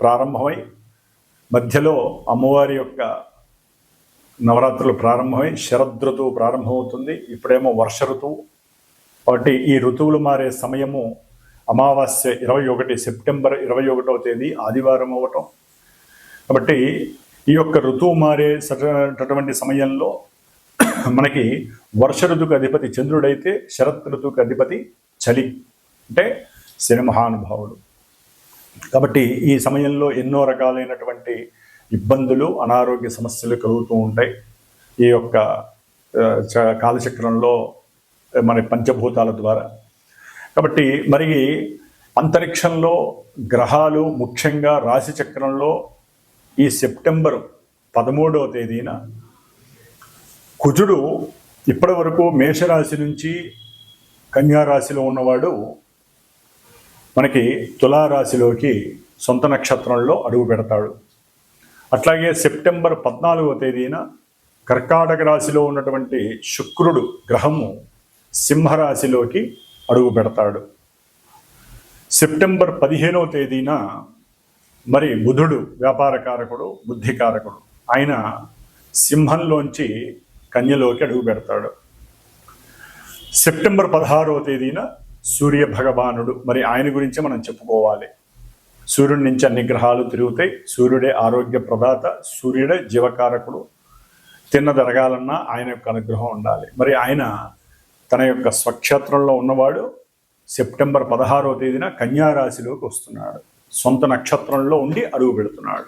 ప్రారంభమై మధ్యలో అమ్మవారి యొక్క నవరాత్రులు ప్రారంభమై శరదృతువు ప్రారంభమవుతుంది. ఇప్పుడేమో వర్ష ఋతువు. కాబట్టి ఈ ఋతువులు మారే సమయము అమావాస్య ఇరవై ఒకటి సెప్టెంబర్ ఇరవై ఒకటవ తేదీ ఆదివారం అవ్వటం కాబట్టి ఈ యొక్క ఋతువు మారే సరైనటువంటి సమయంలో మనకి వర్ష ఋతువుకి అధిపతి చంద్రుడైతే శరత్ ఋతువుకి అధిపతి చలి అంటే శని మహానుభావుడు. కాబట్టి ఈ సమయంలో ఎన్నో రకాలైనటువంటి ఇబ్బందులు అనారోగ్య సమస్యలు కలుగుతూ ఉంటాయి. ఈ యొక్క చ- కాలచక్రంలో మన పంచభూతాల ద్వారా. కాబట్టి మరి అంతరిక్షంలో గ్రహాలు ముఖ్యంగా రాశి చక్రంలో ఈ సెప్టెంబర్ పదమూడవ తేదీన కుజుడు ఇప్పటి వరకు మేషరాశి నుంచి కన్యారాశిలో ఉన్నవాడు మనకి తులారాశిలోకి సొంత నక్షత్రంలో అడుగు పెడతాడు. అట్లాగే సెప్టెంబర్ పద్నాలుగవ తేదీన కర్కాటక రాశిలో ఉన్నటువంటి శుక్రుడు గ్రహము సింహరాశిలోకి అడుగు పెడతాడు. సెప్టెంబర్ పదిహేనవ తేదీన మరి బుధుడు వ్యాపారకారకుడు బుద్ధికారకుడు ఆయన సింహంలోంచి కన్యలోకి అడుగు పెడతాడు. సెప్టెంబర్ పదహారవ తేదీన సూర్య భగవానుడు. మరి ఆయన గురించి మనం చెప్పుకోవాలి. సూర్యుడి నుంచి అన్ని గ్రహాలు తిరుగుతాయి. సూర్యుడే ఆరోగ్య ప్రదాత సూర్యుడే జీవకారకుడు. తిన్నదరగాలన్నా ఆయన యొక్క అనుగ్రహం ఉండాలి. మరి ఆయన తన యొక్క స్వక్షేత్రంలో ఉన్నవాడు సెప్టెంబర్ పదహారవ తేదీన కన్యారాశిలోకి వస్తున్నాడు. సొంత నక్షత్రంలో ఉండి అడుగు పెడుతున్నాడు.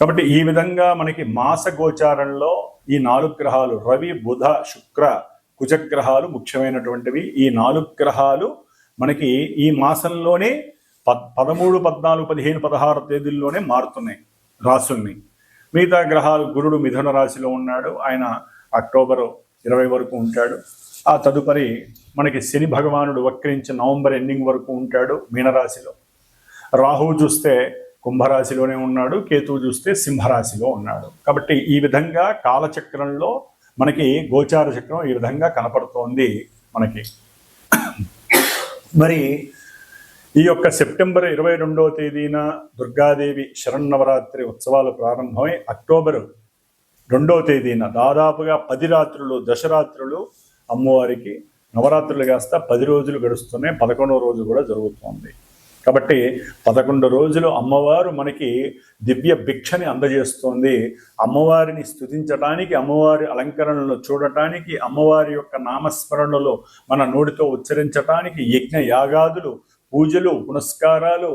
కాబట్టి ఈ విధంగా మనకి మాస గోచారంలో ఈ నాలుగు గ్రహాలు రవి బుధ శుక్ర కుజగ్రహాలు ముఖ్యమైనటువంటివి. ఈ నాలుగు గ్రహాలు మనకి ఈ మాసంలోనే పద్ పదమూడు పద్నాలుగు పదిహేను పదహారు తేదీల్లోనే మారుతున్నాయి రాసుల్ని. మిగతా గ్రహాలు గురుడు మిథున రాశిలో ఉన్నాడు. ఆయన అక్టోబర్ ఇరవై వరకు ఉంటాడు. ఆ తదుపరి మనకి శని భగవానుడు వక్రించి నవంబర్ ఎండింగ్ వరకు ఉంటాడు మీనరాశిలో. రాహువు చూస్తే కుంభరాశిలోనే ఉన్నాడు. కేతువు చూస్తే సింహరాశిలో ఉన్నాడు. కాబట్టి ఈ విధంగా కాలచక్రంలో మనకి గోచార చక్రం ఈ విధంగా కనపడుతోంది మనకి. మరి ఈ యొక్క సెప్టెంబర్ ఇరవై రెండవ తేదీన దుర్గాదేవి శరన్నవరాత్రి ఉత్సవాలు ప్రారంభమై అక్టోబర్ రెండవ తేదీన దాదాపుగా పది రాత్రులు దశరాత్రులు అమ్మవారికి నవరాత్రులు కాస్త పది రోజులు గడుస్తున్నాయి. పదకొండవ రోజు కూడా జరుగుతోంది. కాబట్టి పదకొండు రోజులు అమ్మవారు మనకి దివ్య భిక్షని అందజేస్తోంది. అమ్మవారిని స్తుతించటానికి అమ్మవారి అలంకరణలు చూడటానికి అమ్మవారి యొక్క నామస్మరణలో మన నోటితో ఉచ్చరించటానికి యజ్ఞ యాగాదులు పూజలు పునస్కారాలు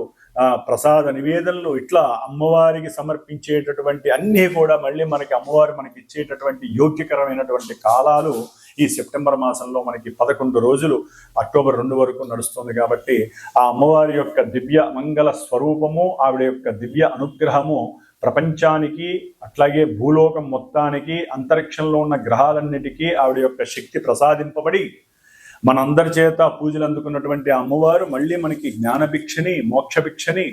ప్రసాద నివేదనలు ఇట్లా అమ్మవారికి సమర్పించేటటువంటి అన్నీ కూడా మళ్ళీ మనకి అమ్మవారు మనకి ఇచ్చేటటువంటి యోగ్యకరమైనటువంటి కాలాలు ఈ సెప్టెంబర్ మాసంలో మనకి పదకొండు రోజులు అక్టోబర్ రెండు వరకు నడుస్తుంది కాబట్టి ఆ అమ్మవారి యొక్క దివ్య మంగళ స్వరూపము ఆవిడ యొక్క దివ్య అనుగ్రహము ప్రపంచానికి అట్లాగే భూలోకం మొత్తానికి అంతరిక్షంలో ఉన్న గ్రహాలన్నిటికీ ఆవిడ యొక్క శక్తి ప్రసాదింపబడి మనందరి చేత పూజలు అందుకున్నటువంటి ఆ అమ్మవారు మళ్ళీ మనకి జ్ఞానభిక్షని మోక్షభిక్షని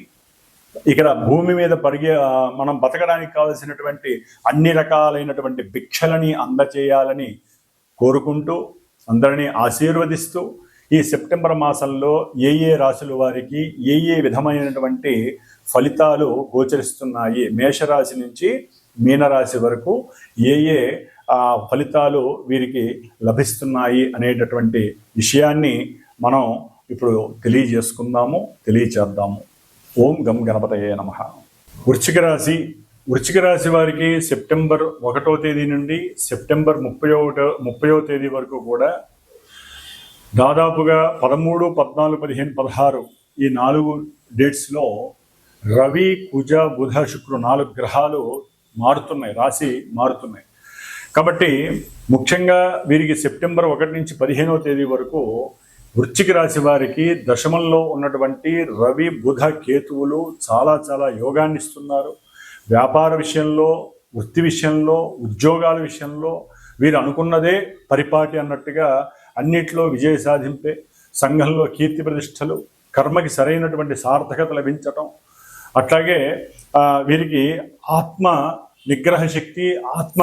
ఇక్కడ భూమి మీద పరిగే మనం బతకడానికి కావలసినటువంటి అన్ని రకాలైనటువంటి భిక్షలని అందచేయాలని కోరుకుంటూ అందరినీ ఆశీర్వదిస్తూ ఈ సెప్టెంబర్ మాసంలో ఏ ఏ రాశుల వారికి ఏ ఏ విధమైనటువంటి ఫలితాలు గోచరిస్తున్నాయి మేషరాశి నుంచి మీనరాశి వరకు ఏ ఏ ఫలితాలు వీరికి లభిస్తున్నాయి అనేటటువంటి విషయాన్ని మనం ఇప్పుడు తెలియజేసుకుందాము తెలియచేద్దాము. ఓం గం గణపతయే నమ. వృశ్చిక రాశి వృశ్చిక రాశి వారికి సెప్టెంబర్ ఒకటో తేదీ నుండి సెప్టెంబర్ ముప్పై ఒకటో ముప్పయో తేదీ వరకు కూడా దాదాపుగా పదమూడు పద్నాలుగు పదిహేను పదహారు ఈ నాలుగు డేట్స్లో రవి కుజ బుధ శుక్రు నాలుగు గ్రహాలు మారుతున్నాయి రాశి మారుతున్నాయి. కాబట్టి ముఖ్యంగా వీరికి సెప్టెంబర్ ఒకటి నుంచి పదిహేనవ తేదీ వరకు వృశ్చిక రాశి వారికి దశమంలో ఉన్నటువంటి రవి బుధ కేతువులు చాలా చాలా యోగాన్ని ఇస్తున్నారు. వ్యాపార విషయంలో వృత్తి విషయంలో ఉద్యోగాల విషయంలో వీరు అనుకున్నదే పరిపాటి అన్నట్టుగా అన్నిట్లో విజయ సాధింపే సంఘంలో కీర్తి ప్రతిష్టలు కర్మకి సరైనటువంటి సార్థకత లభించటం. అట్లాగే వీరికి ఆత్మ నిగ్రహ శక్తి ఆత్మ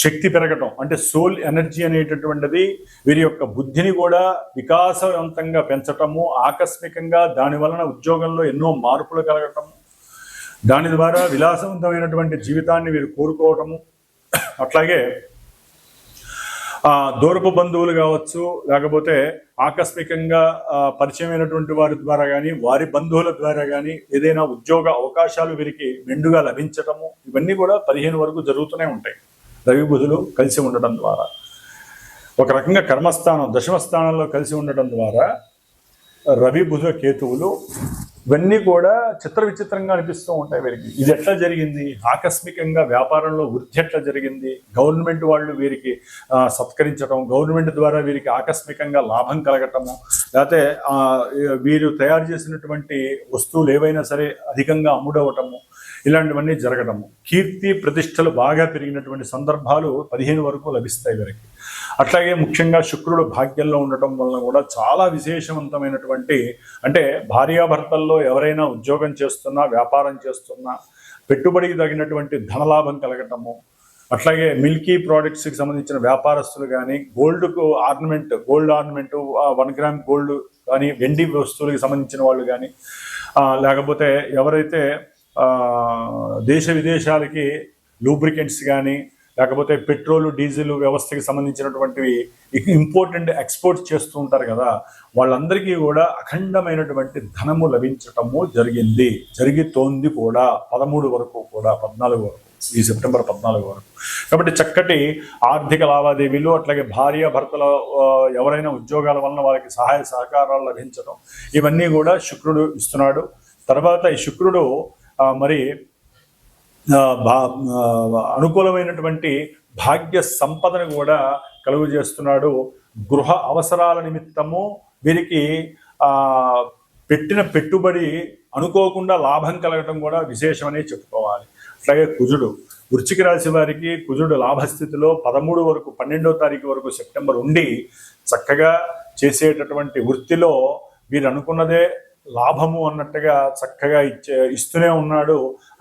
శక్తి పెరగటం. అంటే సోల్ ఎనర్జీ అనేటటువంటిది వీరి యొక్క బుద్ధిని కూడా వికాసవంతంగా పెంచటము ఆకస్మికంగా దాని వలన ఉద్యోగంలో ఎన్నో మార్పులు కలగటము దాని ద్వారా విలాసవంతమైనటువంటి జీవితాన్ని వీరు కోరుకోవటము. అట్లాగే దూరపు బంధువులు కావచ్చు లేకపోతే ఆకస్మికంగా పరిచయమైనటువంటి వారి ద్వారా కానీ వారి బంధువుల ద్వారా కానీ ఏదైనా ఉద్యోగ అవకాశాలు వీరికి మెండుగా లభించటము ఇవన్నీ కూడా పదిహేను వరకు జరుగుతూనే ఉంటాయి. రవి బుధులు కలిసి ఉండటం ద్వారా. ఒక రకంగా కర్మస్థానం దశమ స్థానంలో కలిసి ఉండటం ద్వారా రవి బుధ కేతువులు ఇవన్నీ కూడా చిత్ర విచిత్రంగా అనిపిస్తూ ఉంటాయి వీరికి. ఇది ఎట్లా జరిగింది? ఆకస్మికంగా వ్యాపారంలో వృద్ధి ఎట్లా జరిగింది? గవర్నమెంట్ వాళ్ళు వీరికి సత్కరించడం గవర్నమెంట్ ద్వారా వీరికి ఆకస్మికంగా లాభం కలగటము లేకపోతే వీరు తయారు చేసినటువంటి వస్తువులు ఏవైనా సరే అధికంగా అమ్ముడవటము ఇలాంటివన్నీ జరగడము కీర్తి ప్రతిష్టలు బాగా పెరిగినటువంటి సందర్భాలు పదిహేను వరకు లభిస్తాయి వీరికి. అట్లాగే ముఖ్యంగా శుక్రుడు భాగ్యంలో ఉండటం వలన కూడా చాలా విశేషవంతమైనటువంటి అంటే భార్యాభర్తల్లో ఎవరైనా ఉద్యోగం చేస్తున్నా వ్యాపారం చేస్తున్నా పెట్టుబడికి తగినటువంటి ధనలాభం కలగటము అట్లాగే మిల్కీ ప్రోడక్ట్స్కి సంబంధించిన వ్యాపారస్తులు కానీ గోల్డ్కు ornament gold ornament one gram gold కానీ వెండి వస్తువులకు సంబంధించిన వాళ్ళు కానీ లేకపోతే ఎవరైతే దేశ విదేశాలకి లూబ్రికెంట్స్ కానీ లేకపోతే పెట్రోల్ డీజిల్ వ్యవస్థకి సంబంధించినటువంటివి ఇంపార్టెంట్ ఎక్స్పోర్ట్ చేస్తూ ఉంటారు కదా వాళ్ళందరికీ కూడా అఖండమైనటువంటి ధనము లభించటము జరిగింది. జరుగుతోంది కూడా పదమూడు వరకు కూడా పద్నాలుగు వరకు ఈ సెప్టెంబర్ పద్నాలుగు వరకు. కాబట్టి చక్కటి ఆర్థిక లావాదేవీలు అట్లాగే భార్య భర్తల ఎవరైనా ఉద్యోగాల వలన వాళ్ళకి సహాయ సహకారాలు లభించడం ఇవన్నీ కూడా శుక్రుడు ఇస్తున్నాడు. తర్వాత ఈ శుక్రుడు మరి అనుకూలమైనటువంటి భాగ్య సంపదను కూడా కలుగు చేస్తున్నాడు గృహ అవసరాల నిమిత్తము వీరికి పెట్టిన పెట్టుబడి అనుకోకుండా లాభం కలగటం కూడా విశేషమని చెప్పుకోవాలి. అట్లాగే కుజుడు వృశ్చిక రాశి వారికి కుజుడు లాభస్థితిలో పదమూడు వరకు పన్నెండో తారీఖు వరకు సెప్టెంబర్ ఉండి చక్కగా చేసేటటువంటి వృత్తిలో వీరు అనుకున్నదే లాభము అన్నట్టుగా చక్కగా ఇచ్చే ఇస్తూనే ఉన్నాడు.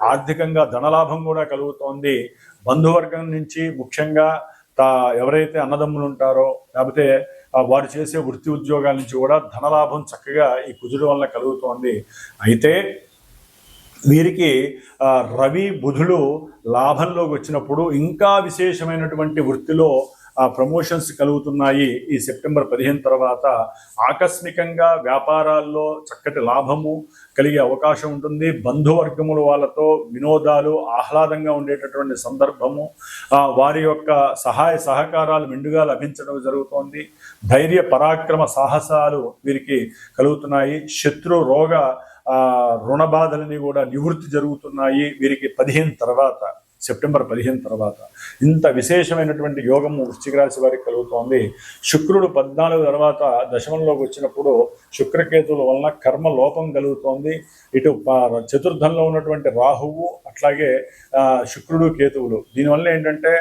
ఆర్థికంగా ధనలాభం కూడా కలుగుతోంది. బంధువర్గం నుంచి ముఖ్యంగా తా ఎవరైతే అన్నదమ్ములు ఉంటారో లేకపోతే వారు చేసే వృత్తి ఉద్యోగాల నుంచి కూడా ధనలాభం చక్కగా ఈ కుజుడు వలన కలుగుతోంది. అయితే వీరికి రవి బుధులు లాభంలోకి వచ్చినప్పుడు ఇంకా విశేషమైనటువంటి వృత్తిలో ఆ ప్రమోషన్స్ కలుగుతున్నాయి. ఈ సెప్టెంబర్ పదిహేను తర్వాత ఆకస్మికంగా వ్యాపారాల్లో చక్కటి లాభము కలిగే అవకాశం ఉంటుంది. బంధువర్గముల వాళ్ళతో వినోదాలు ఆహ్లాదంగా ఉండేటటువంటి సందర్భము వారి యొక్క సహాయ సహకారాలు మెండుగా లభించడం జరుగుతోంది. ధైర్య పరాక్రమ సాహసాలు వీరికి కలుగుతున్నాయి. శత్రు రోగ రుణ బాధలని కూడా నివృత్తి జరుగుతున్నాయి. వీరికి పదిహేను తర్వాత సెప్టెంబర్ పదిహేను తర్వాత. ఇంత విశేషమైనటువంటి యోగము వృశ్చిక రాశి వారికి కలుగుతోంది. శుక్రుడు పద్నాలుగు తర్వాత దశమంలోకి వచ్చినప్పుడు శుక్రకేతువుల వలన కర్మ లోపం కలుగుతోంది. ఇటు చతుర్థంలో ఉన్నటువంటి రాహువు అట్లాగే శుక్రుడు కేతువులు. దీనివల్ల ఏంటంటే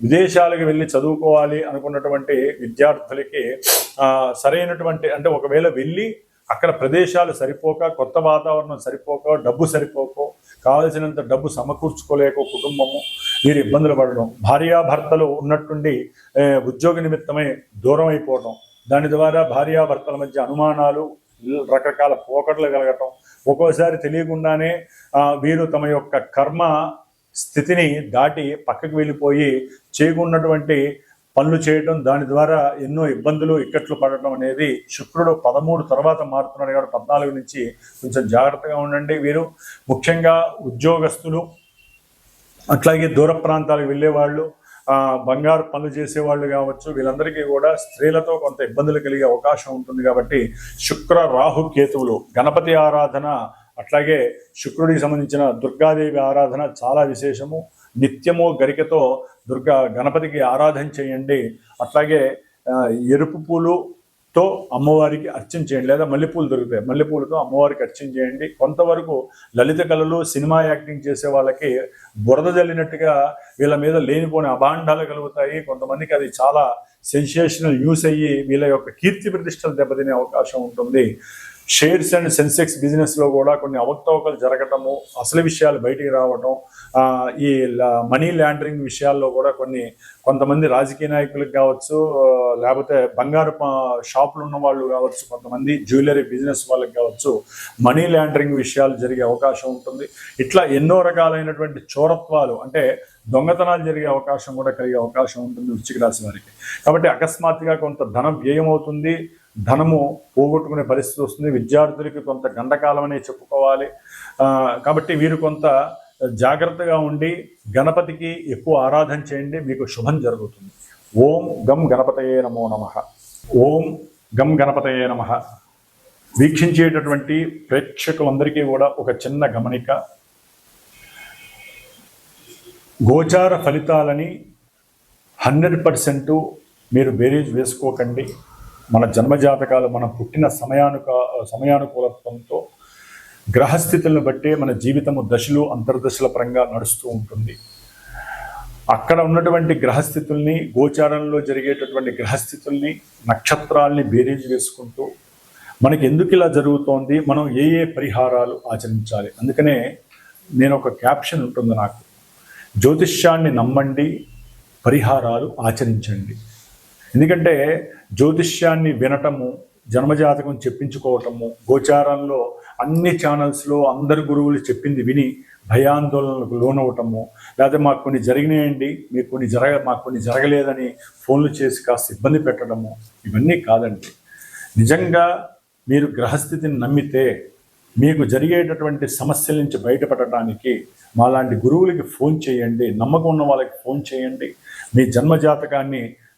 విదేశాలకు వెళ్ళి చదువుకోవాలి అనుకున్నటువంటి విద్యార్థులకి సరైనటువంటి అంటే ఒకవేళ వెళ్ళి అక్కడ ప్రదేశాలు సరిపోక కొత్త వాతావరణం సరిపోక డబ్బు సరిపోక కావలసినంత డబ్బు సమకూర్చుకోలేక కుటుంబము వీరు ఇబ్బందులు పడడం భార్యాభర్తలు ఉన్నట్టుండి ఉద్యోగ నిమిత్తమై దూరం అయిపోవడం దాని ద్వారా భార్యాభర్తల మధ్య అనుమానాలు రకరకాల పోకడలు కలగటం ఒక్కోసారి తెలియకుండానే వీరు తమ యొక్క కర్మ స్థితిని దాటి పక్కకు వెళ్ళిపోయి చేయకున్నటువంటి పనులు చేయడం దాని ద్వారా ఎన్నో ఇబ్బందులు ఇక్కట్లు పడటం అనేది శుక్రుడు పదమూడు తర్వాత మారుతున్నాడు కాబట్టి పద్నాలుగు నుంచి కొంచెం జాగ్రత్తగా ఉండండి వీరు. ముఖ్యంగా ఉద్యోగస్తులు అట్లాగే దూర ప్రాంతాలకు వెళ్ళేవాళ్ళు బంగారు పనులు చేసేవాళ్ళు కావచ్చు వీళ్ళందరికీ కూడా స్త్రీలతో కొంత ఇబ్బందులు కలిగే అవకాశం ఉంటుంది కాబట్టి శుక్ర రాహు కేతువులు గణపతి ఆరాధన అట్లాగే శుక్రుడికి సంబంధించిన దుర్గాదేవి ఆరాధన చాలా విశేషము. నిత్యము గరికతో దుర్గా గణపతికి ఆరాధన చేయండి. అట్లాగే ఎరుపు పూలుతో అమ్మవారికి అర్చన చేయండి. లేదా మల్లెపూలు దొరుకుతాయి. మల్లెపూలతో అమ్మవారికి అర్చన చేయండి. కొంతవరకు లలిత కళలు సినిమా యాక్టింగ్ చేసే వాళ్ళకి బురద జల్లినట్టుగా వీళ్ళ మీద లేనిపోని అభాండాలు కలుగుతాయి. కొంతమందికి అది చాలా సెన్సేషనల్ న్యూస్ అయ్యి వీళ్ళ యొక్క కీర్తి ప్రతిష్టలు దెబ్బతినే అవకాశం ఉంటుంది. షేర్స్ అండ్ సెన్సెక్స్ బిజినెస్లో కూడా కొన్ని అవకతవకలు జరగటము అసలు విషయాలు బయటికి రావటం ఈ మనీ ల్యాండరింగ్ విషయాల్లో కూడా కొన్ని కొంతమంది రాజకీయ నాయకులకు కావచ్చు లేకపోతే బంగారు షాపులు ఉన్న వాళ్ళు కావచ్చు కొంతమంది జ్యువెలరీ బిజినెస్ వాళ్ళకి కావచ్చు మనీ ల్యాండరింగ్ విషయాలు జరిగే అవకాశం ఉంటుంది. ఇట్లా ఎన్నో రకాలైనటువంటి చోరత్వాలు అంటే దొంగతనాలు జరిగే అవకాశం కూడా కలిగే అవకాశం ఉంటుంది వృశ్చిక రాశి వారికి. కాబట్టి అకస్మాత్తుగా కొంత ధనం వ్యయం అవుతుంది ధనము పోగొట్టుకునే పరిస్థితి వస్తుంది. విద్యార్థులకి కొంత గండకాలం అనే చెప్పుకోవాలి కాబట్టి వీరు కొంత జాగ్రత్తగా ఉండి గణపతికి ఎక్కువ ఆరాధన చేయండి. మీకు శుభం జరుగుతుంది. ఓం గం గణపతయే నమో నమ. ఓం గం గణపతయే నమ. వీక్షించేటటువంటి ప్రేక్షకులందరికీ కూడా ఒక చిన్న గమనిక. గోచార ఫలితాలని హండ్రెడ్ పర్సెంట్ మీరు బేరీజ్ వేసుకోకండి. మన జన్మజాతకాలు మనం పుట్టిన సమయానుక సమయానుకూలత్వంతో గ్రహస్థితులను బట్టే మన జీవితము దశలు అంతర్దశల పరంగా నడుస్తూ ఉంటుంది. అక్కడ ఉన్నటువంటి గ్రహస్థితుల్ని గోచారంలో జరిగేటటువంటి గ్రహస్థితుల్ని నక్షత్రాల్ని బేరీజ్ వేసుకుంటూ మనకి ఎందుకు ఇలా జరుగుతోంది మనం ఏ ఏ పరిహారాలు ఆచరించాలి? అందుకనే నేను ఒక క్యాప్షన్ ఉంటుంది నాకు. జ్యోతిష్యాన్ని నమ్మండి పరిహారాలు ఆచరించండి. ఎందుకంటే జ్యోతిష్యాన్ని వినటము జన్మజాతకం చెప్పించుకోవటము గోచారంలో అన్ని ఛానల్స్లో అందరు గురువులు చెప్పింది విని భయాందోళనలకు లోనవటము లేకపోతే మాకు కొన్ని జరిగినాయండి మీకు కొన్ని జరగ మాకు కొన్ని జరగలేదని ఫోన్లు చేసి కాస్త ఇబ్బంది పెట్టడము ఇవన్నీ కాదండి. నిజంగా మీరు గ్రహస్థితిని నమ్మితే మీకు జరిగేటటువంటి సమస్యల నుంచి బయటపడటానికి మాలాంటి గురువులకి ఫోన్ చేయండి నమ్మకం ఉన్న వాళ్ళకి ఫోన్ చేయండి. మీ జన్మజాతకాన్ని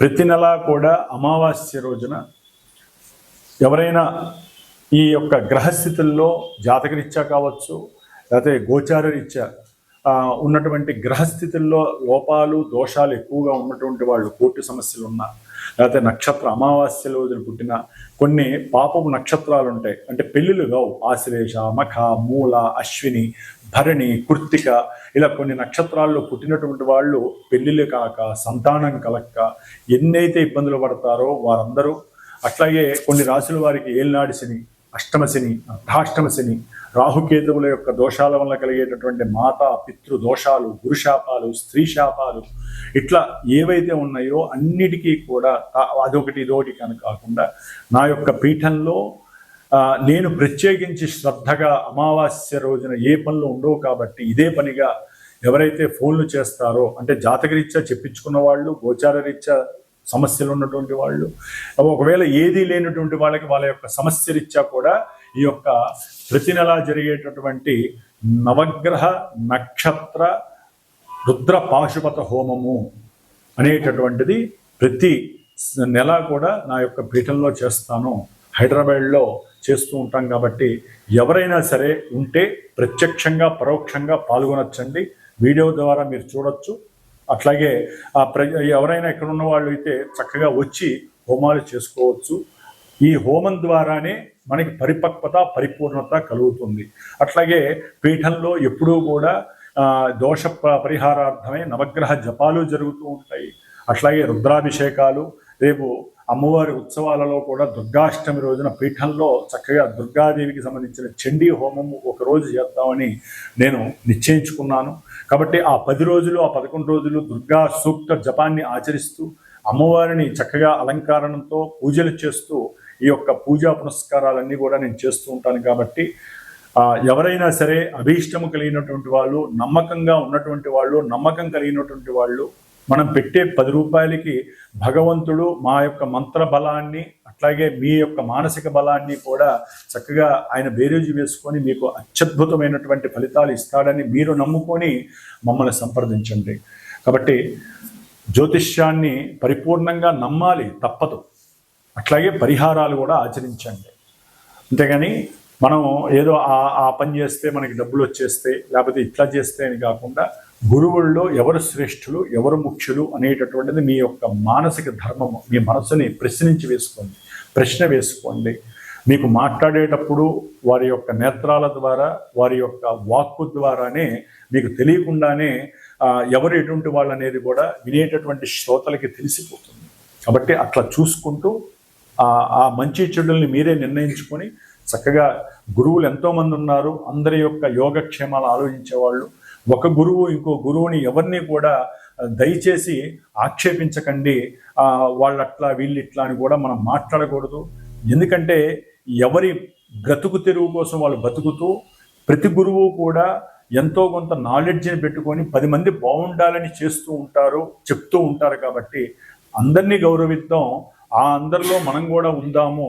ప్రతి నెలా కూడా అమావాస్య రోజున ఎవరైనా ఈ యొక్క గ్రహస్థితుల్లో జాతకరీత్యా కావచ్చు లేకపోతే గోచారరీత్యా ఉన్నటువంటి గ్రహస్థితుల్లో లోపాలు దోషాలు ఎక్కువగా ఉన్నటువంటి వాళ్ళు కోర్టు సమస్యలు ఉన్నా లేకపోతే నక్షత్ర అమావాస్య రోజున పుట్టిన కొన్ని పాపపు నక్షత్రాలు ఉంటాయి. అంటే పెళ్ళిళ్ళు కావు. ఆశ్లేష మఖ మూల అశ్విని భరణి కృత్తిక ఇలా కొన్ని నక్షత్రాల్లో పుట్టినటువంటి వాళ్ళు పెళ్ళిళ్ళు కాక సంతానం కలక్క ఎన్నైతే ఇబ్బందులు పడతారో వారందరూ అట్లాగే కొన్ని రాసుల వారికి ఏలినాడి శని అష్టమ శని అర్ధాష్టమ శని రాహుకేతువుల యొక్క దోషాల వల్ల కలిగేటటువంటి మాత పితృ దోషాలు గురుశాపాలు స్త్రీ శాపాలు ఇట్లా ఏవైతే ఉన్నాయో అన్నిటికీ కూడా అదొకటి ఇదొకటి కనుక కాకుండా నా యొక్క పీఠంలో నేను ప్రత్యేకించి శ్రద్ధగా అమావాస్య రోజున ఏ పనులు ఉండవు కాబట్టి ఇదే పనిగా ఎవరైతే ఫోన్లు చేస్తారో అంటే జాతకరీత్యా చెప్పించుకున్న వాళ్ళు గోచారరీత్యా సమస్యలు ఉన్నటువంటి వాళ్ళు ఒకవేళ ఏదీ లేనటువంటి వాళ్ళకి వాళ్ళ యొక్క సమస్య రీత్యా కూడా ఈ యొక్క ప్రతి నెల జరిగేటటువంటి నవగ్రహ నక్షత్ర రుద్ర పాశుపత హోమము అనేటటువంటిది ప్రతి నెల కూడా నా యొక్క పీఠంలో చేస్తాను. హైదరాబాద్లో చేస్తూ ఉంటాం కాబట్టి ఎవరైనా సరే ఉంటే ప్రత్యక్షంగా పరోక్షంగా పాల్గొనొచ్చండి. వీడియో ద్వారా మీరు చూడొచ్చు. అట్లాగే ఆ ప్ర ఎవరైనా ఇక్కడ ఉన్న వాళ్ళు అయితే చక్కగా వచ్చి హోమాలు చేసుకోవచ్చు. ఈ హోమం ద్వారానే మనకి పరిపక్వత పరిపూర్ణత కలుగుతుంది. అట్లాగే పీఠంలో ఎప్పుడూ కూడా దోష పరిహారార్థమే నవగ్రహ జపాలు జరుగుతూ ఉంటాయి. అట్లాగే రుద్రాభిషేకాలు రేపు అమ్మవారి ఉత్సవాలలో కూడా దుర్గాష్టమి రోజున పీఠంలో చక్కగా దుర్గాదేవికి సంబంధించిన చండీ హోమం ఒక రోజు చేద్దామని నేను నిశ్చయించుకున్నాను. కాబట్టి ఆ పది రోజులు ఆ పదకొండు రోజులు దుర్గా సూక్త జపాన్ని ఆచరిస్తూ అమ్మవారిని చక్కగా అలంకారణంతో పూజలు చేస్తూ ఈ యొక్క పూజా పునస్కారాలన్నీ కూడా నేను చేస్తూ ఉంటాను. కాబట్టి ఎవరైనా సరే అభీష్టము కలిగినటువంటి వాళ్ళు నమ్మకంగా ఉన్నటువంటి వాళ్ళు నమ్మకం కలిగినటువంటి వాళ్ళు మనం పెట్టే పది రూపాయలకి భగవంతుడు మా యొక్క మంత్ర బలాన్ని అట్లాగే మీ యొక్క మానసిక బలాన్ని కూడా చక్కగా ఆయన బేరేజు వేసుకొని మీకు అత్యద్భుతమైనటువంటి ఫలితాలు ఇస్తాడని మీరు నమ్ముకొని మమ్మల్ని సంప్రదించండి. కాబట్టి జ్యోతిష్యాన్ని పరిపూర్ణంగా నమ్మాలి తప్పదు. అట్లాగే పరిహారాలు కూడా ఆచరించండి. అంతేగాని మనం ఏదో ఆ ఆ పని చేస్తే మనకి డబ్బులు వచ్చేస్తే లేకపోతే ఇట్లా చేస్తే అని కాకుండా గురువుల్లో ఎవరు శ్రేష్ఠులు ఎవరు ముఖ్యులు అనేటటువంటిది మీ యొక్క మానసిక ధర్మము. మీ మనసుని ప్రశ్నించి వేసుకోండి ప్రశ్న వేసుకోండి. మీకు మాట్లాడేటప్పుడు వారి యొక్క నేత్రాల ద్వారా వారి యొక్క వాక్కు ద్వారానే మీకు తెలియకుండానే ఎవరు ఎటువంటి వాళ్ళు అనేది కూడా వినేటటువంటి శ్రోతలకి తెలిసిపోతుంది. కాబట్టి అట్లా చూసుకుంటూ ఆ ఆ మంచి చెడుల్ని మీరే నిర్ణయించుకొని చక్కగా గురువులు ఎంతోమంది ఉన్నారు. అందరి యొక్క యోగక్షేమాలు ఆలోచించేవాళ్ళు. ఒక గురువు ఇంకో గురువుని ఎవరిని కూడా దయచేసి ఆక్షేపించకండి. వాళ్ళు అట్లా వీళ్ళు ఇట్లా అని కూడా మనం మాట్లాడకూడదు. ఎందుకంటే ఎవరి బ్రతుకు తెరువు కోసం వాళ్ళు బతుకుతూ ప్రతి గురువు కూడా ఎంతో కొంత నాలెడ్జ్ని పెట్టుకొని పది మంది బాగుండాలని చేస్తూ ఉంటారు చెప్తూ ఉంటారు కాబట్టి అందరినీ గౌరవిద్దాం. ఆ అందరిలో మనం కూడా ఉందాము.